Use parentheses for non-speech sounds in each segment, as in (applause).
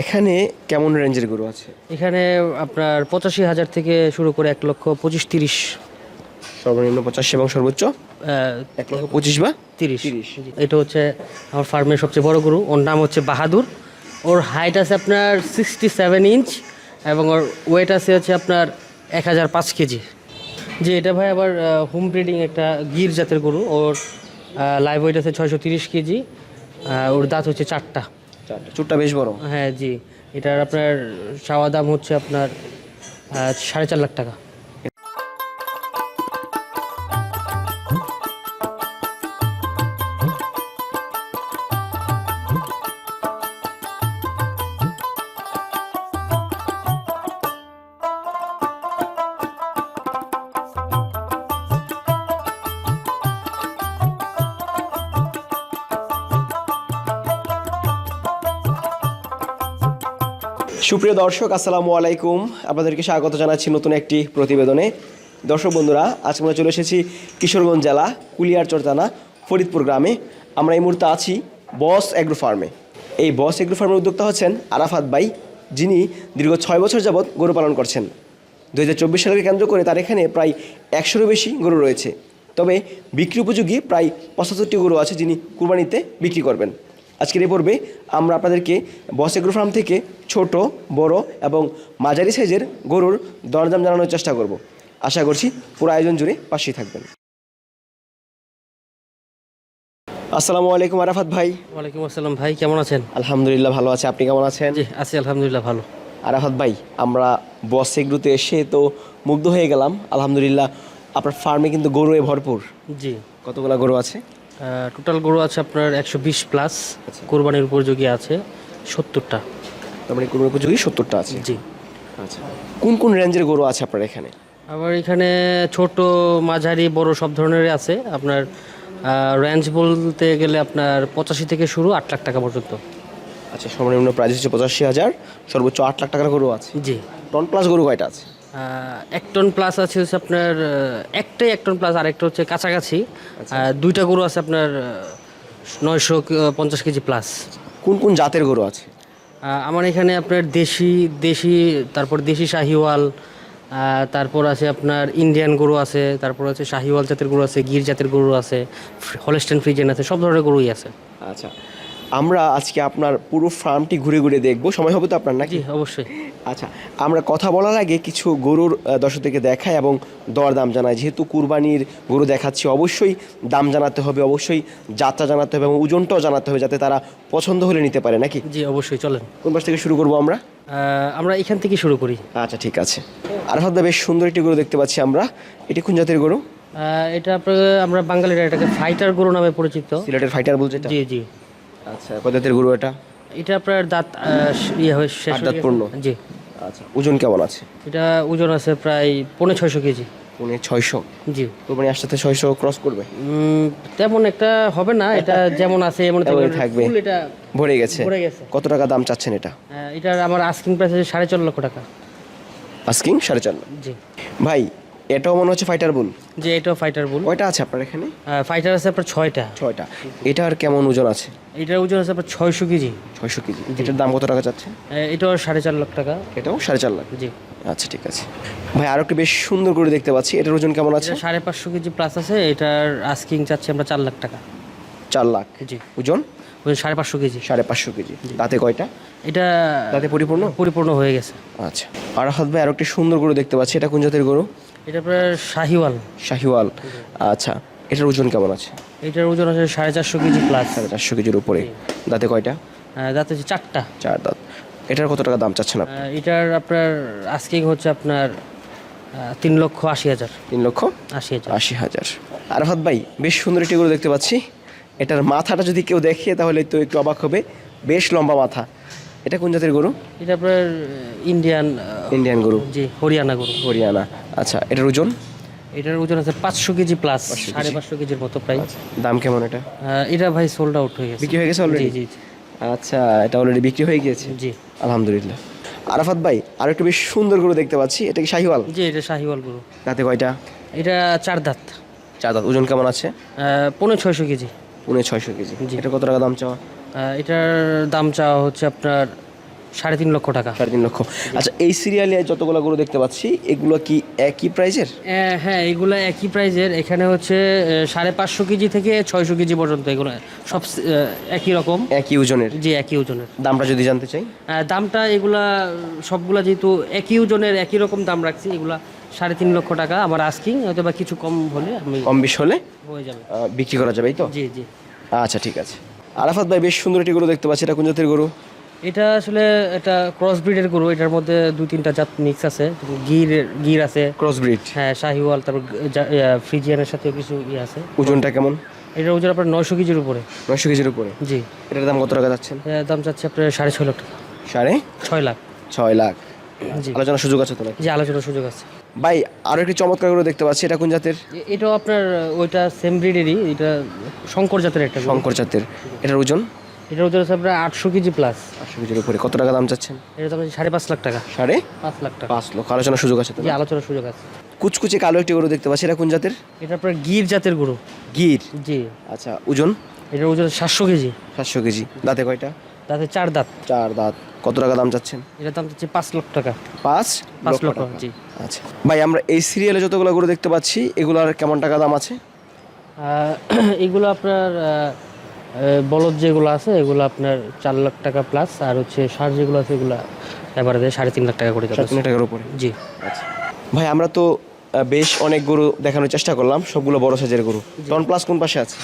এখানে কেমন রেঞ্জের গরু আছে? এখানে আপনার পঁচাশি হাজার থেকে শুরু করে এক লক্ষ পঁচিশ তিরিশ। সর্বনিম্ন পঁচাশি এবং সর্বোচ্চ? এক লক্ষ পঁচিশ বা তিরিশ। তিরিশ। এটা হচ্ছে আমার ফার্মের সবচেয়ে বড় গরু। ওর নাম হচ্ছে বাহাদুর। ওর হাইট আছে আপনার সিক্সটি সেভেন ইঞ্চ এবং ওর ওয়েট আছে হচ্ছে আপনার এক হাজার পাঁচ কেজি। যে এটা ভাই আবার হোম ব্রিডিং একটা গির জাতের গরু। ওর লাইভ ওয়েট আছে ছয়শো তিরিশ কেজি। ওর দাঁত হচ্ছে চারটা চারটা। চুটটা বেশ বড়। হ্যাঁ জি। এটার আপনার, চাওয়া দাম হচ্ছে আপনার সাড়ে চার লাখ টাকা। সুপ্রিয় দর্শক, আসসালামু আলাইকুম। আপনাদেরকে স্বাগত জানাচ্ছি নতুন একটি প্রতিবেদনে। দর্শক বন্ধুরা, আজকে আমরা চলে এসেছি কিশোরগঞ্জ জেলা কুলিয়ারচর থানা ফরিদপুর গ্রামে। আমরা এই মুহূর্তে আছি বস অ্যাগ্রো ফার্মে। এই বস অ্যাগ্রো ফার্মের উদ্যোক্তা হচ্ছেন আরাফাত ভাই, যিনি দীর্ঘ ছয় বছর যাবৎ গরু পালন করছেন। দু হাজার চব্বিশ সালকে কেন্দ্র করে তার এখানে প্রায় একশোরও বেশি গরু রয়েছে। তবে বিক্রি উপযোগী প্রায় পঁচাত্তরটি গরু আছে যিনি কুরবানিতে বিক্রি করবেন। আজকের এই পর্বে আমরা আপনাদেরকে বস এগ্রো ফার্ম থেকে ছোট বড় এবং মাঝারি সাইজের গরুর দরদাম জানানোর চেষ্টা করব। আশা করছি পুরো আয়োজন জুড়ে পাশেই থাকবেন। আসসালামু আলাইকুম আরাফাত ভাই। ওয়ালাইকুম আসসালাম ভাই কেমন আছেন? আলহামদুলিল্লাহ ভালো আছে। আপনি কেমন আছেন? জি আছি আলহামদুলিল্লাহ ভালো। আরাফাত ভাই আমরা বস এগ্রোতে এসে তো মুগ্ধ হয়ে গেলাম। আলহামদুলিল্লাহ আপনার ফার্মে কিন্তু গরুয়ে ভরপুর। জি। কতগুলো গরু আছে? টোটাল গরু আছে আপনার একশো বিশ প্লাস কোরবানির উপযোগী আছে সত্তরটা। তার মানে গরুর উপযোগী সত্তরটা আছে? জি। আচ্ছা। কোন কোন রেঞ্জের গরু আছে আপনার এখানে? আবার এখানে ছোট মাঝারি বড় সব ধরনেরই আছে। আপনার রেঞ্জ বলতে গেলে আপনার পঁচাশি থেকে শুরু আট লাখ টাকা পর্যন্ত। আচ্ছা সর্বনিম্ন প্রাইস হচ্ছে পঁচাশি হাজার সর্বোচ্চ আট লাখ টাকার গরু আছে। জি। টন প্লাস গরু কয়টা আছে? এক টন প্লাস আছে হচ্ছে আপনার একটাই এক টন প্লাস আরেকটা হচ্ছে কাছাকাছি। দুইটা গরু আছে আপনার নয়শো পঞ্চাশ কেজি প্লাস কোন কোন জাতের গরু আছে? আমার এখানে আপনার দেশি দেশি তারপর দেশি শাহিওয়াল তারপর আছে আপনার ইন্ডিয়ান গরু আছে তারপর আছে শাহিওয়াল জাতের গরু আছে গির জাতের গরু আছে হলস্টেন ফ্রিজেন আছে সব ধরনের গরুই আছে। আচ্ছা। আমরা আজকে আপনার পুরো ফার্মটি ঘুরে ঘুরে দেখব। সময় হবে তো আপনার নাকি? অবশ্যই। আচ্ছা আমরা কথা বলার আগে কিছু গরুর দর্শকদেরকে দেখাই এবং দর দাম জানাই। যেহেতু কুরবানির গরু দেখাচ্ছি অবশ্যই দাম জানাতে হবে অবশ্যই যাত্রা জানাতে হবে এবং ওজনটাও জানাতে হবে যাতে তারা পছন্দ হলে নিতে পারে নাকি? জি অবশ্যই চলেন। কোন পাশ থেকে শুরু করব আমরা? আমরা এখান থেকে শুরু করি। আচ্ছা ঠিক আছে। আর হাত বেশ সুন্দর একটি গরু দেখতে পাচ্ছি আমরা। এটি কোন জাতের গরু? এটা আমরা বাঙালিরা এটাকে ফাইটার গরু নামে পরিচিত। সিলেটের ফাইটার বলছে জি জি। আচ্ছা কত জাতের গরু এটা? এটা আপনার দাঁত ইয়ে হয়ে শেষ দাঁত পূর্ণ। জি। আচ্ছা ওজন কেমন আছে? এটা ওজন আছে প্রায় পৌনে ছয়শো কেজি। পৌনে ছয়শো? জি। কোরবানি আসতে ছয়শো ক্রস করবে? তেমন একটা হবে না এটা যেমন আছে এমন এমনই থাকবে। এটা ভরে গেছে। ভরে গেছে। কত টাকা দাম চাচ্ছেন এটা? আহ, এটার আমার আস্কিং প্রাইস আছে সাড়ে চার লক্ষ টাকা। আস্কিং সাড়ে চার। জি। ভাই এটাও মনে হচ্ছে ফাইটার বুল যে এটাও ফাইটার বুল ওইটা আছে আপনার এখানে? ফাইটার আছে আপনার ছয়টা। ছয়টা। এটার কেমন ওজন আছে? এটার ওজন আছে আপনার ছয়শো কেজি। ছয়শো কেজি। এটার দাম কত টাকা চাচ্ছে আহ, এটাও সাড়ে চার লাখ টাকা। এটাও সাড়ে চার লাখ? জি। আচ্ছা ঠিক আছে। ভাই আরও একটু বেশ সুন্দর করে দেখতে পাচ্ছি। এটার ওজন কেমন আছে? সাড়ে পাঁচশো কেজি প্লাস আছে। এটার আস্কিং চাচ্ছি আমরা চার লাখ টাকা। চার লাখ? জি। ওজন? ওজন সাড়ে পাঁচশো কেজি। সাড়ে পাঁচশো কেজি। দাঁতে কয়টা? এটা দাঁতে পরিপূর্ণ? পরিপূর্ণ হয়ে গেছে। আচ্ছা। আর হাত ভাই আরও একটি সুন্দর গরু দেখতে পাচ্ছি। এটা কোন জাতের গরু? এটা আপনার শাহিওয়াল। শাহিওয়াল। আচ্ছা এটার ওজন কেমন আছে? এটার ওজন আছে সাড়ে চারশো কেজি প্লাস সাড়ে চারশো কেজির উপরে। দাঁতে কয়টা? দাঁত হচ্ছে চারটা। চার দাঁত। এটার কত টাকা দাম চাচ্ছেন আপনি? এটার আপনার আস্কিং হচ্ছে আপনার তিন লক্ষ আশি হাজার। তিন লক্ষ আশি হাজার। আশি হাজার। আরফাত ভাই বেশ সুন্দর একটি গরু দেখতে পাচ্ছি। এটার মাথাটা যদি কেউ দেখে তাহলে তো একটু অবাক হবে। বেশ লম্বা মাথা। এটা কোন জাতের গরু? এটা আপনার ইন্ডিয়ান ইন্ডিয়ান গরু। জি হরিয়ানা গরু। হরিয়ানা। আচ্ছা এটার ওজন? এটার ওজন আছে পাঁচশো কেজি প্লাস সাড়ে পাঁচশো কেজির মতো প্রায়। দাম কেমন এটা? এটা ভাই সোল্ড আউট হয়ে গেছে। বিক্রি হয়ে গেছে অলরেডি জি আচ্ছা এটা অলরেডি বিক্রি হয়ে গিয়েছে? জি। আলহামদুলিল্লাহ। আরাফাত ভাই আর একটু বেশ সুন্দর গরু দেখতে পাচ্ছি। এটা কি শাহিওয়াল? জি এটা শাহিওয়াল গরু। তাতে কয়টা? এটা চার দাঁত। চার দাঁত। ওজন কেমন আছে? আহ, পৌনে ছয়শো কেজি। উনি ছয়শো কেজি। এটা কত টাকা দাম চাওয়া? এটার দাম চাওয়া হচ্ছে আপনার সাড়ে তিন লক্ষ টাকা। সাড়ে তিন লক্ষ। আচ্ছা এই সিরিয়ালে যতগুলো গরু দেখতে পাচ্ছি এগুলো কি একই প্রাইজের? হ্যাঁ এগুলো একই প্রাইজের। এখানে হচ্ছে সাড়ে পাঁচশো কেজি থেকে ছয়শো কেজি পর্যন্ত এগুলো সব একই রকম। একই ওজনের? জি একই ওজনের। দামটা যদি জানতে চাই। দামটা এগুলা সবগুলা যেহেতু একই ওজনের একই রকম দাম রাখছি এগুলা সাড়ে তিন লক্ষ টাকা। আমার আস্কিং হয়তো বা কিছু কম হলে আমি কম বেশ হলে হয়ে যাবে। বিক্রি করা যাবে তো? জি জি। আচ্ছা ঠিক আছে। আরাফাত ভাই বেশ সুন্দর একটি গরু দেখতে পাচ্ছি। এটা কোন জাতের গরু? এটা আসলে এটা ক্রস ব্রিডের গরু। এটার মধ্যে দুই তিনটা জাত মিক্স আছে। গির গির আছে। ক্রস ব্রিড হ্যাঁ শাহিওয়াল তারপর ফ্রিজিয়ানের সাথেও কিছু ইয়ে আছে। ওজনটা কেমন? এটার ওজন আপনার নয়শো কেজির উপরে। নয়শো কেজির উপরে? জি। এটার দাম কত টাকা যাচ্ছেন? এর দাম চাচ্ছে আপনার সাড়ে ছয় লাখ টাকা। সাড়ে ছয় লাখ। ছয় লাখ। আলোচনার সুযোগ আছে তো নাকি? জি আলোচনার সুযোগ আছে। ভাই আরও একটি চমৎকার গরু দেখতে পাচ্ছি এটা কোন জাতের? এটাও আপনার ওইটা সেম ব্রিডেরই এটা শঙ্কর জাতের একটা গরু। শঙ্কর জাতের। এটার ওজন? এটার ওজন আছে আপনার আটশো কেজি প্লাস আটশো কেজির উপরে। কত টাকা দাম চাচ্ছেন? এটা দাম আছে সাড়ে পাঁচ লাখ টাকা। সাড়ে পাঁচ লাখ টাকা। পাঁচ লক্ষ আলোচনার সুযোগ আছে তো জি আলোচনার সুযোগ আছে। কুচকুচে কালো একটি গরু দেখতে পাচ্ছি এটা কোন জাতের? এটা আপনার গির জাতের গরু। গির? জি। আচ্ছা ওজন? এটার ওজন সাতশো কেজি। সাতশো কেজি। দাঁতে কয়টা? তাতে চার দাঁত। চার দাঁত। কত টাকা দাম চাচ্ছেন? এটার দাম হচ্ছে পাঁচ লক্ষ টাকা। পাঁচ পাঁচ লক্ষ টাকা। জি। আচ্ছা। ভাই আমরা এই সিরিয়ালে যতগুলো গরু দেখতে পাচ্ছি এগুলার কেমন টাকা দাম আছে? (clears throat) এগুলো আপনার বলদ যেগুলো আছে এগুলো আপনার চার লাখ টাকা প্লাস আর হচ্ছে সার যেগুলো আছে এগুলো এবারে সাড়ে তিন লাখ টাকা করে তিন টাকার উপরে। জি। আচ্ছা। ভাই আমরা তো বেশ অনেক গরু দেখানোর চেষ্টা করলাম। সবগুলো বড় সাইজের গরু। টন প্লাস কোন পাশে আছে?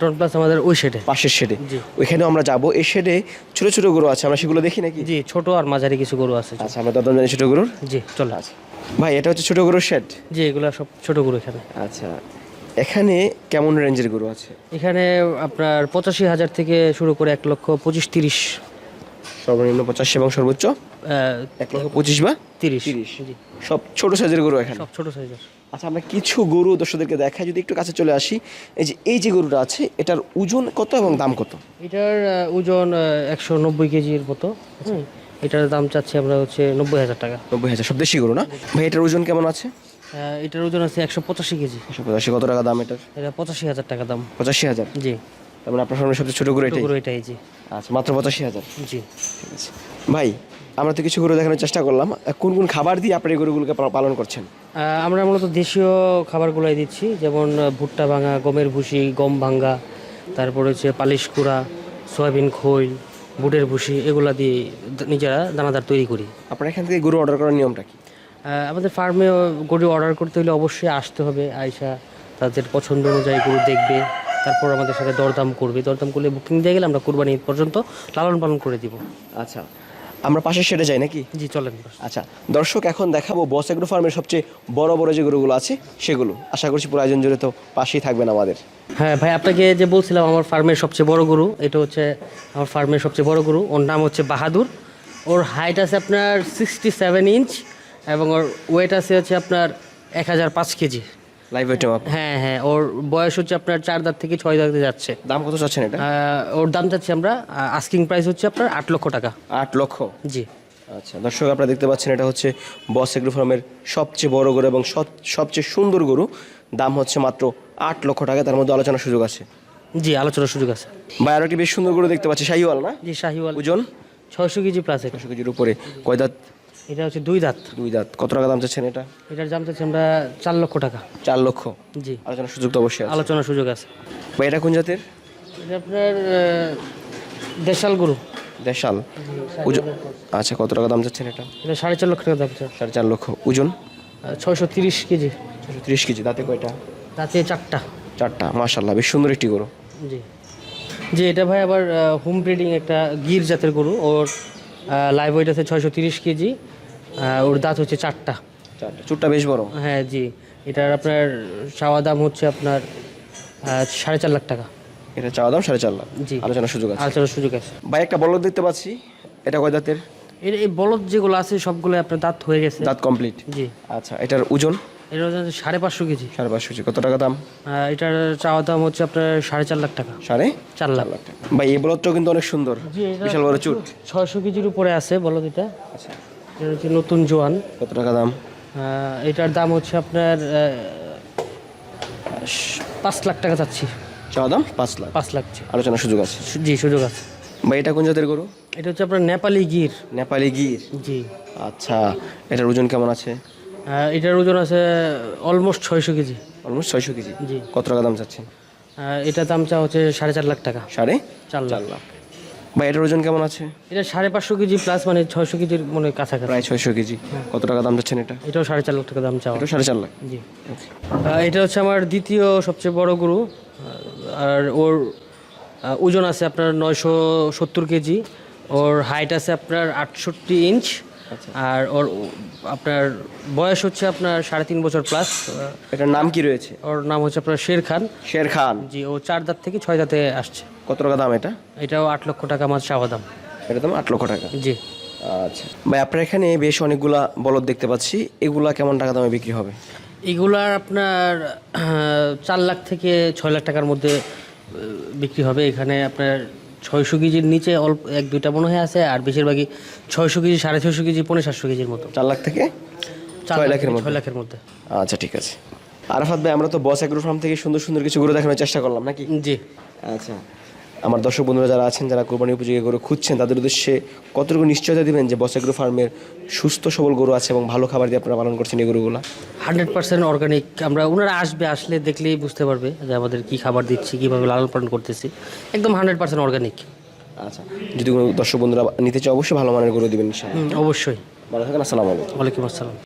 টন প্লাস আমাদের ওই শেডে পাশের শেডে। ওইখানেও আমরা যাব। এই শেডে ছোট ছোট গরু আছে। আমরা সেগুলো দেখি নাকি? জি ছোট আর মাঝারি কিছু গরু আছে। আচ্ছা আমরা দরদাম জানি ছোট গরুর? জি চলে। আচ্ছা। ভাই এটা হচ্ছে ছোট গরুর শেড জি এগুলো সব ছোট গরু এখানে। আচ্ছা। এখানে কেমন রেঞ্জের গরু আছে? এখানে আপনার পঁচাশি হাজার থেকে শুরু করে এক লক্ষ পঁচিশ তিরিশ সর্বনিম্ন পঁচাশি এবং সর্বোচ্চ এক লক্ষ পঁচিশ বা তিরিশ। তিরিশ। জি। সব ছোট সাইজের গরু এখানে? সব ছোট সাইজের। আচ্ছা আমরা কিছু গরু দর্শকদেরকে দেখাই যদি একটু কাছে চলে আসি। এই যে এই যে গরুটা আছে এটার ওজন কত এবং দাম কত? এটার ওজন একশো নব্বই কেজির মতো। হুম। এটার দাম চাচ্ছি আমরা হচ্ছে নব্বই হাজার টাকা। নব্বই হাজার সব দেশি গরু না? ভাই এটার ওজন কেমন আছে? এটার ওজন আছে একশো পঁচাশি কেজি। একশো পঁচাশি কত টাকা দাম এটার? এটা পঁচাশি হাজার টাকা দাম। পঁচাশি হাজার। জি। তার মানে আপনার সামনে সবচেয়ে ছোট গরু এটাই? গরু এটাই জি। আচ্ছা মাত্র পঁচাশি হাজার? জি। ঠিক আছে। ভাই আমরা তো কিছু গরু দেখানোর চেষ্টা করলাম। কোন কোন খাবার দিয়ে আপনি এই গরুগুলোকে পালন করছেন? আমরা মূলত দেশীয় খাবারগুলোই দিচ্ছি যেমন ভুট্টা ভাঙা গমের ভুসি গম ভাঙ্গা তারপর হচ্ছে পালিশ কুড়া সয়াবিন খৈল বুটের ভুসি এগুলা দিয়ে নিজেরা দানাদার তৈরি করি। আপনার এখান থেকে গরু অর্ডার করার নিয়মটা কি? আমাদের ফার্মে গরু অর্ডার করতে হলে অবশ্যই আসতে হবে আয়সা তাদের পছন্দ অনুযায়ী গরু দেখবে। তারপর আমাদের সাথে দরদাম করবে। দরদাম করলে বুকিং দিয়ে গেলে আমরা কোরবানি ঈদ পর্যন্ত লালন পালন করে দিব। আচ্ছা আমরা পাশে সেরে যাই নাকি? জি চলেন আচ্ছা দর্শক এখন দেখাবো বস এগ্রো ফার্মের সবচেয়ে বড় বড় যে গরুগুলো আছে সেগুলো। আশা করছি পুরো আয়োজন জুড়ে তো পাশেই থাকবেন আমাদের। হ্যাঁ ভাই আপনাকে যে বলছিলাম আমার ফার্মের সবচেয়ে বড় গরু এটা হচ্ছে আমার ফার্মের সবচেয়ে বড় গরু। ওর নাম হচ্ছে বাহাদুর। ওর হাইট আছে আপনার সিক্সটি সেভেন ইঞ্চ এবং ওর ওয়েট আছে হচ্ছে আপনার এক হাজার পাঁচ কেজি। লাইভ আপ হ্যাঁ হ্যাঁ ওর বয়স হচ্ছে আপনার চার দাঁত থেকে ছয় দাঁতে যাচ্ছে। দাম কত চাচ্ছেন এটা? ওর দাম চাচ্ছি আমরা আস্কিং প্রাইস হচ্ছে আপনার আট লক্ষ টাকা। আট লক্ষ? জি। আচ্ছা দর্শক আপনারা দেখতে পাচ্ছেন এটা হচ্ছে বস এগ্রো ফার্মের সবচেয়ে বড় গরু এবং সব- সবচেয়ে সুন্দর গরু। দাম হচ্ছে মাত্র আট লক্ষ টাকা তার মধ্যে আলোচনার সুযোগ আছে। জি আলোচনার সুযোগ আছে। ভাই আরও একটি বেশ সুন্দর গরু দেখতে পাচ্ছি শাহিওয়াল না? জি শাহিওয়াল। ওজন? ছয়শো কেজি প্লাস একশো কেজির উপরে। কয় দাঁত? এটা হচ্ছে দুই দাঁত। দুই দাঁত। কত টাকা দাম চাচ্ছেন এটা? এটার দাম চাচ্ছি আমরা চার লক্ষ টাকা। চার লক্ষ? জি। আলোচনার সুযোগ তো অবশ্যই আলোচনার সুযোগ আছে। ভাই এটা কোন জাতের? এটা আপনার দেশাল গরু। দেশাল। ওজন আচ্ছা কত টাকা দাম চাচ্ছেন এটা? এটা সাড়ে চার লক্ষ টাকা দাম স্যার সাড়ে চার লক্ষ। ওজন? ছয়শো তিরিশ কেজি। ছশো ত্রিশ কেজি। দাঁতে কয়টা? দাঁতে চারটা। চারটা। মাশাল্লাহ বেশ সুন্দর একটি গরু। জি। জি এটা ভাই আবার হোম ব্রিডিং একটা গির জাতের গরু। ওর লাইভ ওয়েট আছে ছয়শো তিরিশ কেজি। ওর দাঁত হচ্ছে চারটা। চুটটা বেশ বড়। হ্যাঁ জি। এটার আপনার চাওয়া দাম হচ্ছে আপনার সাড়ে চার লাখ টাকা। এটা চাওয়া দাম সাড়ে চার লাখ। জি। আলোচনার সুযোগ আছে। আলোচনার সুযোগ আছে। ভাই একটা বলদ দেখতে পাচ্ছি। এটা কয় দাঁতের? এর এই বলদ যেগুলো আছে সবগুলো আপনার দাঁত হয়ে গেছে। দাঁত কমপ্লিট জি। আচ্ছা এটার ওজন? এটা হচ্ছে সাড়ে পাঁচশো কেজি। সাড়ে পাঁচশো কেজি। কত টাকা দাম? এটার চাওয়া দাম হচ্ছে আপনার সাড়ে চার লাখ টাকা। সাড়ে চার লাখ। লাখ টাকা। ভাই এই বলদটাও কিন্তু অনেক সুন্দর। বিশাল বড় চুট। ছয়শো কেজির উপরে আছে বলো এটা। আচ্ছা। এটা হচ্ছে নতুন জোয়ান। কত টাকা দাম? এটার দাম হচ্ছে আপনার পাঁচ লাখ টাকা চাচ্ছি। চাওয়া দাম? পাঁচ লাখ। পাঁচ লাখ আলোচনার সুযোগ আছে। জি সুযোগ আছে। বা এটা কোন জাতের গরু? এটা হচ্ছে আপনার নেপালি গির। নেপালি গির? জি। আচ্ছা এটার ওজন কেমন আছে? এটার ওজন আছে অলমোস্ট ছয়শো কেজি। অলমোস্ট ছয়শো কেজি। জি। কত টাকা দাম চাচ্ছেন? এটা দাম চা হচ্ছে সাড়ে চার লাখ টাকা। সাড়ে চার লাখ। লাখ। বা এটার ওজন কেমন আছে? এটা সাড়ে পাঁচশো কেজি প্লাস মানে ছয়শো কেজির মানে কাছাকাছি। প্রায় ছয়শো কেজি। কত টাকা দাম চাচ্ছেন এটা? এটাও সাড়ে চার লাখ টাকা দাম চাওয়া। এটা সাড়ে চার লাখ? জি। এটা হচ্ছে আমার দ্বিতীয় সবচেয়ে বড় গরু। আর ওর ওজন আছে আপনার নয়শো সত্তর কেজি। ওর হাইট আছে আপনার আটষট্টি ইঞ্চ আর ওর আপনার বয়স হচ্ছে আপনার সাড়ে তিন বছর প্লাস এটার নাম কি রয়েছে? ওর নাম হচ্ছে আপনার শের খান। শের খান। জি ও চার দাঁত থেকে ছয় দাঁতে আসছে। কত টাকা দাম এটা? এটাও আট লক্ষ টাকা মাছ চাওয়া দাম। এটা দাম আট লক্ষ টাকা। জি। আচ্ছা। ভাই আপনার এখানে বেশ অনেকগুলা বলদ দেখতে পাচ্ছি। এগুলা কেমন টাকা দামে বিক্রি হবে? এগুলার আপনার চার লাখ থেকে ছয় লাখ টাকার মধ্যে বিক্রি হবে। এখানে আপনার ছয়শো কেজির নিচে অল্প এক দুইটা মনে হয় আছে আর বেশিরভাগই ছয়শো কেজি সাড়ে ছয়শো কেজি পনেরো সাতশো কেজির মতো। চার লাখ থেকে? চার ছয় লাখের মধ্যে? ছয় লাখের মধ্যে। আচ্ছা ঠিক আছে। আরাফাত ভাই আমরা তো বস অ্যাগ্রো ফার্ম থেকে সুন্দর সুন্দর কিছু গরু দেখানোর চেষ্টা করলাম নাকি? জি। আচ্ছা। আমার দর্শক বন্ধুরা যারা আছেন যারা কোরবানি উপযোগী গরু খুঁজছেন তাদের উদ্দেশ্যে কতটুকু নিশ্চয়তা দিবেন যে বস এগ্রো ফার্মের সুস্থ সবল গরু আছে এবং ভালো খাবার দিয়ে আপনারা পালন করছেন এই গরুগুলো? হান্ড্রেড পার্সেন্ট অর্গানিক আমরা ওনারা আসবে আসলে দেখলেই বুঝতে পারবে যে আমাদের কী খাবার দিচ্ছি কীভাবে লালন পালন করতেছি। একদম হান্ড্রেড পার্সেন্ট অর্গানিক আচ্ছা যদি কোনো দর্শক বন্ধুরা নিতে চায় অবশ্যই ভালো মানের গরু দিবেন অবশ্যই। ভালো থাকেন আসসালামু আলাইকুম। ওয়ালাইকুম আসসালাম।